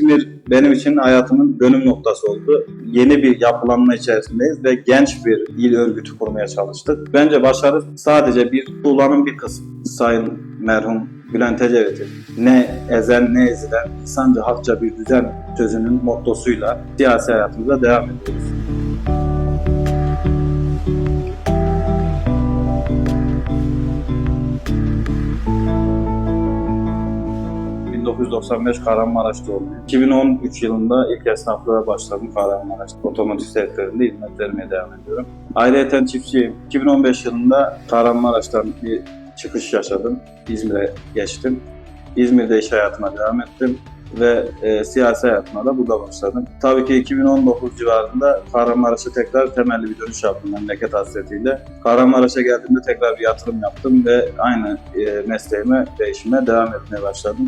İzmir benim için hayatımın dönüm noktası oldu. Yeni bir yapılanma içerisindeyiz ve genç bir il örgütü kurmaya çalıştık. Bence başarı sadece bir tuğlanın bir kısmı. Sayın merhum Bülent Ecevit'in ne ezen ne ezilen insanca hakça bir düzen sözünün mottosuyla siyasi hayatımıza devam ediyoruz. ...1995 Kahramanmaraş'ta doğumluyum. 2013 yılında ilk esnaflığa başladım Kahramanmaraş'ta. Otomotiv sektöründe hizmet devam ediyorum. Ayrıca çiftçiyim. 2015 yılında Kahramanmaraş'tan bir çıkış yaşadım. İzmir'e geçtim. İzmir'de iş hayatına devam ettim ve e, siyasi hayatıma da burada başladım. Tabii ki 2019 civarında Kahramanmaraş'a tekrar temelli bir dönüş yaptım memleket hasretiyle. Kahramanmaraş'a geldiğimde tekrar bir yatırım yaptım ve aynı e, mesleğime ve devam etmeye başladım.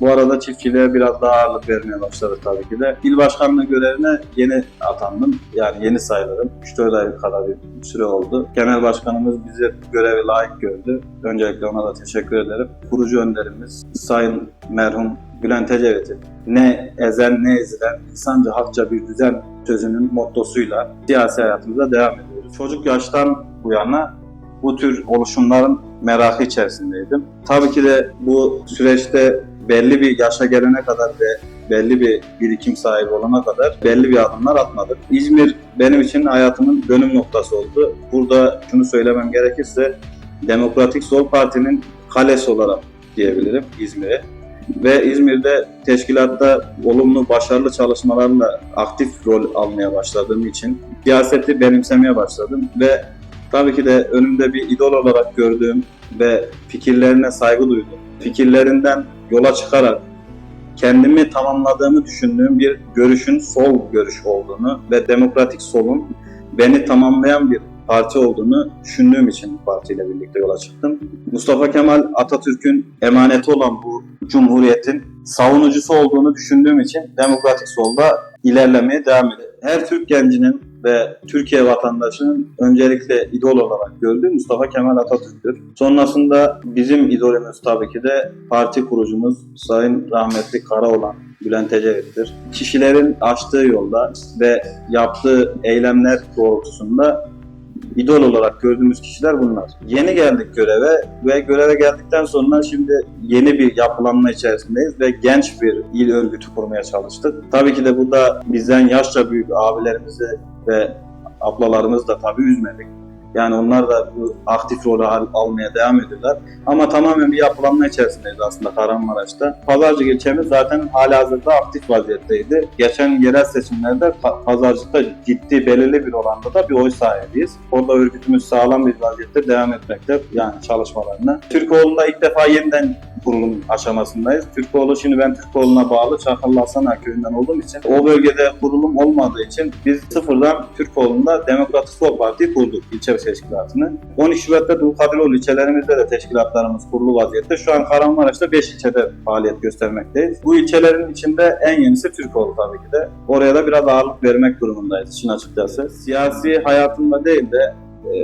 Bu arada çiftçiliğe biraz daha ağırlık vermeye başladık tabii ki de. İl başkanlığı görevine yeni atandım. Yani yeni sayılırım. 3-4 ay kadar bir süre oldu. Genel başkanımız bizi görevi layık gördü. Öncelikle ona da teşekkür ederim. Kurucu önderimiz Sayın merhum Bülent Ecevit'in ne ezen ne ezilen insanca hakça bir düzen sözünün mottosuyla siyasi hayatımıza devam ediyoruz. Çocuk yaştan bu yana bu tür oluşumların merakı içerisindeydim. Tabii ki de bu süreçte belli bir yaşa gelene kadar ve belli bir birikim sahibi olana kadar belli bir adımlar atmadık. İzmir benim için hayatımın dönüm noktası oldu. Burada şunu söylemem gerekirse Demokratik Sol Parti'nin kalesi olarak diyebilirim İzmir'e. Ve İzmir'de teşkilatta olumlu, başarılı çalışmalarla aktif rol almaya başladığım için siyaseti benimsemeye başladım ve tabii ki de önümde bir idol olarak gördüğüm ve fikirlerine saygı duydum. Fikirlerinden yola çıkarak kendimi tamamladığımı düşündüğüm bir görüşün sol görüş olduğunu ve demokratik solun beni tamamlayan bir parti olduğunu düşündüğüm için bu partiyle birlikte yola çıktım. Mustafa Kemal Atatürk'ün emaneti olan bu cumhuriyetin savunucusu olduğunu düşündüğüm için demokratik solda ilerlemeye devam ediyorum. Her Türk gencinin ve Türkiye vatandaşının öncelikle idol olarak gördüğü Mustafa Kemal Atatürk'tür. Sonrasında bizim idolümüz tabii ki de parti kurucumuz Sayın Rahmetli Karaoğlan Bülent Ecevit'tir. Kişilerin açtığı yolda ve yaptığı eylemler doğrultusunda idol olarak gördüğümüz kişiler bunlar. Yeni geldik göreve ve göreve geldikten sonra şimdi yeni bir yapılanma içerisindeyiz ve genç bir il örgütü kurmaya çalıştık. Tabii ki de burada bizden yaşça büyük abilerimizi ve ablalarımızı da tabii üzmedik. Yani onlar da bu aktif rolü al- almaya devam ediyorlar. Ama tamamen bir yapılanma içerisindeyiz aslında Kahramanmaraş'ta. Pazarcık ilçemiz zaten halihazırda aktif vaziyetteydi. Geçen yerel seçimlerde pa- pazarcıkta ciddi belirli bir oranda da bir oy sahibiyiz. Orada örgütümüz sağlam bir vaziyette devam etmekte yani çalışmalarına. Türkoğlu'nda ilk defa yeniden kurulum aşamasındayız. Türkoğlu şimdi ben Türkoğlu'na bağlı Çakıllı Hasan köyünden olduğum için o bölgede kurulum olmadığı için biz sıfırdan Türkoğlu'nda Demokratik Sol Parti kurduk ilçe teşkilatını. 12 Şubat'ta Dulkadiroğlu ilçelerimizde de teşkilatlarımız kurulu vaziyette. Şu an Kahramanmaraş'ta 5 ilçede faaliyet göstermekteyiz. Bu ilçelerin içinde en yenisi Türkoğlu tabii ki de. Oraya da biraz ağırlık vermek durumundayız işin açıkçası. Siyasi hayatımda değil de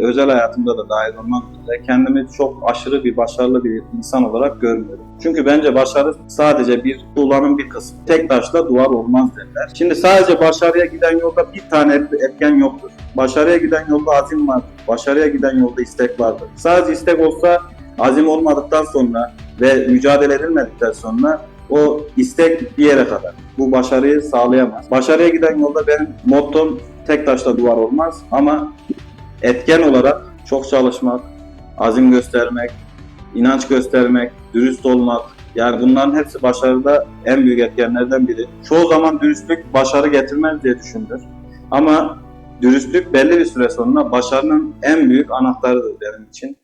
özel hayatımda da dahil olmak üzere kendimi çok aşırı bir başarılı bir insan olarak görmüyorum. Çünkü bence başarı sadece bir tuğlanın bir kısmı. Tek taşla duvar olmaz derler. Şimdi sadece başarıya giden yolda bir tane etken yoktur. Başarıya giden yolda azim vardır. Başarıya giden yolda istek vardır. Sadece istek olsa azim olmadıktan sonra ve mücadele edilmedikten sonra o istek bir yere kadar. Bu başarıyı sağlayamaz. Başarıya giden yolda benim mottom tek taşla duvar olmaz ama etken olarak çok çalışmak, azim göstermek, inanç göstermek, dürüst olmak, yani bunların hepsi başarıda en büyük etkenlerden biri. Çoğu zaman dürüstlük başarı getirmez diye düşünülür. Ama dürüstlük belli bir süre sonra başarının en büyük anahtarıdır benim için.